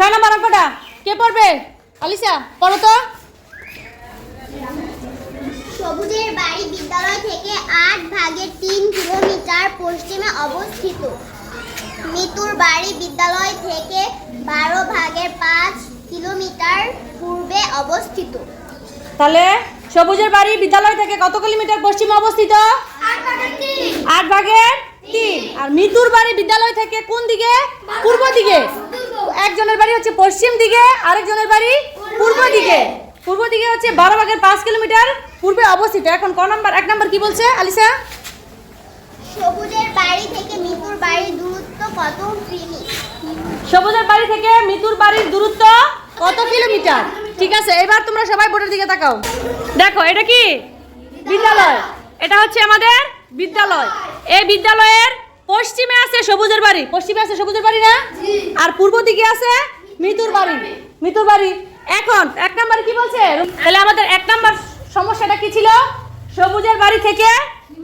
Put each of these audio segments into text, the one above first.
ছয় নম্বর অঙ্কটা কে পড়বে? আলিসা পড়ো তো। সবুজের বাড়ি বিদ্যালয় থেকে আট ভাগের তিন কিলোমিটার পশ্চিমে অবস্থিত। মিতুর বাড়ি বিদ্যালয় থেকে বারো ভাগের পাঁচ কিলোমিটার পূর্বে অবস্থিত। তাহলে সবুজের বাড়ি বিদ্যালয় থেকে কত কিলোমিটার পশ্চিমে অবস্থিত? আট ভাগের তিন। আর মিতুর বাড়ি বিদ্যালয় থেকে কোন দিকে? পূর্ব দিকে। একজনের বাড়ি হচ্ছে পশ্চিম দিকে আরেকজনের বাড়ি পূর্ব দিকে। পূর্ব দিকে হচ্ছে বারো ভাগের পাঁচ কিলোমিটার পূর্বে অবস্থিত। এখন ক নম্বর এক নম্বর কি বলছে আলিসা? সবুজের বাড়ি থেকে মিতুর বাড়ির দূরত্ব কত কিমি? সবুজের বাড়ি থেকে মিতুর বাড়ির দূরত্ব কত কিলোমিটার? ঠিক আছে এবার তোমরা সবাই বোর্ডের দিকে তাকাও। দেখো এটা কি? বিদ্যালয়। এটা হচ্ছে আমাদের বিদ্যালয়। এই বিদ্যালয়ের পশ্চিমে আছে সবুজের বাড়ি। পশ্চিমে আছে সবুজের বাড়ি না? আর পূর্ব দিকে আছে মিতুর বাড়ি। মিতুর বাড়ি। এখন এক নাম্বার কি বলছে? তাহলে আমাদের এক নাম্বার সমস্যাটা কি ছিল? সবুজের বাড়ি থেকে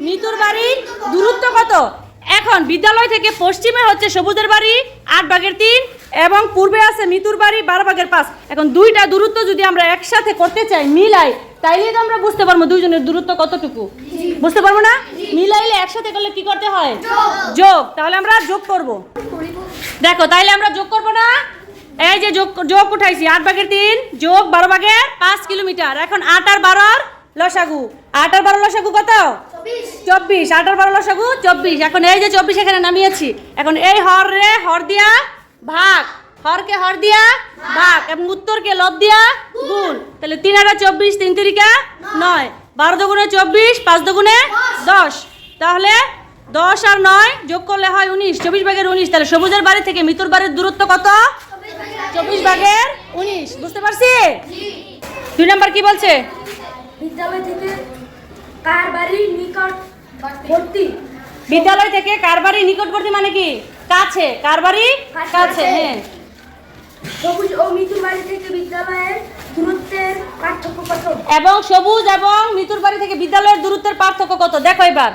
মিতুর বাড়ি দূরত্ব কত? এখন বিদ্যালয় থেকে পশ্চিমে হচ্ছে সবুজের বাড়ি আট ভাগের তিন এবং পূর্বে আছে মিতুর বাড়ি বারো ভাগের পাঁচ। এখন দুইটা দূরত্ব যদি আমরা একসাথে করতে চাই মিলাই তাইলে তো আমরা বুঝতে পারব দুইজনের দূরত্ব কতটুকু। বুঝতে পারব না? মিলাইলে একসাথে করলে কি করতে হয়? যোগ। তাহলে আমরা যোগ করব। দেখো তাইলে আমরা যোগ করব না? এই যে যোগ যোগ উঠাইছি আট ভাগের তিন যোগ বারো ভাগের পাঁচ কিলোমিটার। এখন আট আর বারোর লসাগু। আট আর বারো লসাগু কত? চব্বিশ। আট আর বারো লসাগু চব্বিশ। এখন এই যে চব্বিশ এখানে নামিয়েছি এখন এই হর রে হর দিয়া ভাগ। হরকে হর দিয়া ভাগ এবং উত্তরকে লব দিয়া গুণ। তাহলে তিন আটা চব্বিশ তিন তিরিকা নয়। বারো দুগুণে চব্বিশ পাঁচ দুগুণে দশ। তাহলে দশ আর নয় যোগ করলে হয় উনিশ। চব্বিশ ভাগের উনিশ তাহলে সবুজের বাড়ি থেকে মিতুর বাড়ির দূরত্ব কত? চব্বিশ ভাগের উনিশ। বুঝতে পারছি? দুই নাম্বার কি বলছে? বিদ্যালয় থেকে কার বাড়ি নিকটবর্তী বিদ্যালয় থেকে কার বাড়ি নিকটবর্তী মানে কি? কাছে। কার বাড়ি? কাছে। হ্যাঁ। সবুজ ও মৃত্যু বাড়ি থেকে বিদ্যালয়ের দূরত্বের পার্থক্য কত? এবং সবুজ এবং মিতুর বাড়ি থেকে বিদ্যালয়ের দূরত্বের পার্থক্য কত? দেখো এবার।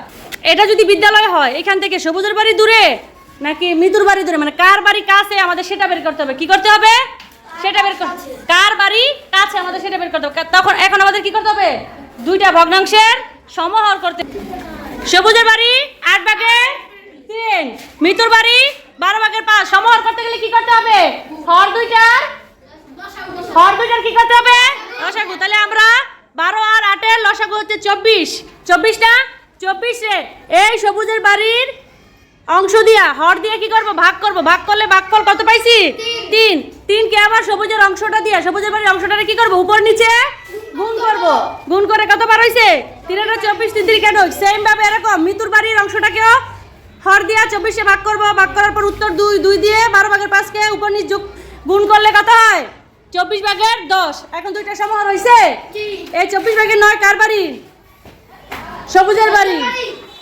এটা যদি বিদ্যালয় হয়, এখান থেকে সবুজের বাড়ি দূরে নাকি মিতুর বাড়ি দূরে? মানে কার বাড়ি কাছে আমাদের সেটা বের করতে হবে। কি করতে হবে? সেটা বের করতে কার বাড়ি কাছে আমাদের সেটা বের করতে হবে। তখন এখন আমাদের কি করতে হবে? দুইটা ভগ্নাংশের সমাহার করতে সবুজের বাড়ি আট ভাগে তিন মিতুর বাড়ি বারো ভাগের পাঁচ সমাহার করতে গেলে কি করতে হবে? হর দুইটার? হর দুইটার কি করতে হবে? লসাগু। তাহলে আমরা বারো আর আটের লসাগু হচ্ছে চব্বিশ। চব্বিশটা? চব্বিশে। এই সবুজের বাড়ির অংশ দিয়া, হর দিয়ে কি করব? ভাগ করব। ভাগ করলে ভাগফল কত পাইছি? তিন। তিনকে আবার সবুজের অংশটা দিয়া, সবুজের বাড়ির অংশটারে কি করব? উপর নিচে গুণ করব। গুণ করে কত বার হইছে? তিনটা চব্বিশ, তিন কেন? সেম ভাবে এরকম। মিতুর বাড়ির অংশটাকেও হর দিয়া চব্বিশে ভাগ করব ভাগ করার পর উত্তর দুই দুই দিয়ে বারো ভাগের পাঁচকে উপর নিচ যোগ গুণ করলে কত হয়? চব্বিশ ভাগের দশ। এখন দুইটা সমাহার হয়েছে এই চব্বিশ ভাগের নয় কার বাড়ি? সবুজের বাড়ি।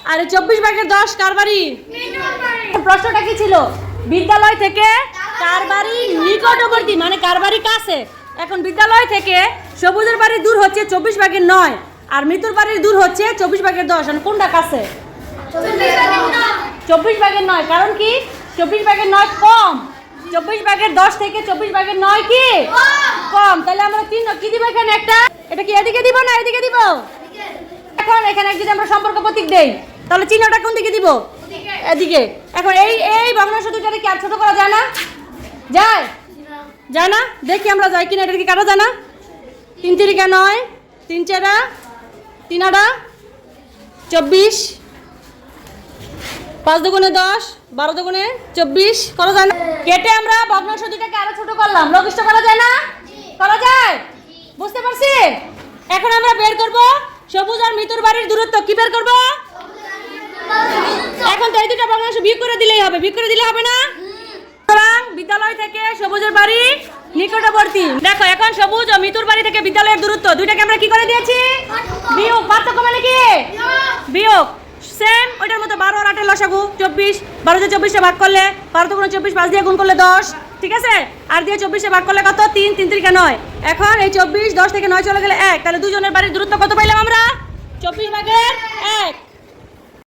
আর চব্বিশ ভাগের দশ কার বাড়ি? প্রশ্নটা কি ছিল? বিদ্যালয় থেকে কার বাড়ি নিকটবর্তী? মানে কার বাড়ি কাছে? এখন বিদ্যালয় থেকে সবুজের বাড়ি দূর হচ্ছে চব্বিশ ভাগের নয় আর মৃত্যুর বাড়ির দূর হচ্ছে চব্বিশ ভাগের দশ। মানে কোনটা কাছে? চব্বিশ ভাগের নয়, কারণ কি? চব্বিশ ভাগের নয় কম। চব্বিশ ভাগের দশ থেকে চব্বিশ ভাগের নয় কি? কম। তাহলে আমরা তিন কি দিব এখানে একটা? এটা কি এদিকে দিব না এদিকে দিব? এখন এখানে যদি আমরা সম্পর্ক প্রতীক দেই, তাহলে চিহ্নটা কোন দিকে দিব? এদিকে। এখন এই এই ভগ্নাংশ দুটারে কি আর ছোট করা যায় না? যায়? যায় না? দেখি আমরা যাই কিনা, এটা কি কাটা যায় না? তিন তিরিকা নয়, তিন চারা, তিন আড়া, চব্বিশ। পাঁচ দুগুণে দশ বারো দুগুণে চব্বিশ করা যায় না কেটে আমরা ভগ্নাংশ দুটাকে আরও ছোট করলাম। লঘিষ্ঠ করা যায় না? করা যায়? বুঝতে পারছি? এখন আমরা বের করব সবুজ আর মৃত্যুর বাড়ির দূরত্ব। কি বের করব? এখন তো এই দুটো ভগ্নাংশ বিয়োগ করে দিলেই হবে। বিয়োগ করে দিলে হবে না? সুতরাং বিদ্যালয় থেকে সবুজের বাড়ি নিকটবর্তী। দেখো এখন সবুজ ও মিতুর বাড়ি থেকে বিদ্যালয়ের দূরত্ব। দুইটাকে আমরা কি করে দিয়েছি? বিয়োগ। পার্থক্য মানে কি? বিয়োগ। সেম, ওইটার মতো বারো আর আটের লসাগু, চব্বিশ। বারো দিয়ে চব্বিশে ভাগ করলে বারো দুগুণ চব্বিশ, পাঁচ দিয়ে গুণ করলে দশ। ঠিক আছে? আর দিয়ে চব্বিশে ভাগ করলে কত? তিন তিন তিরিকা নয়। এখন এই চব্বিশ, দশ থেকে নয় চলে গেলে এক। তাহলে দুজনের বাড়ির দূরত্ব কত পাইলাম আমরা? চব্বিশ ভাগের এক।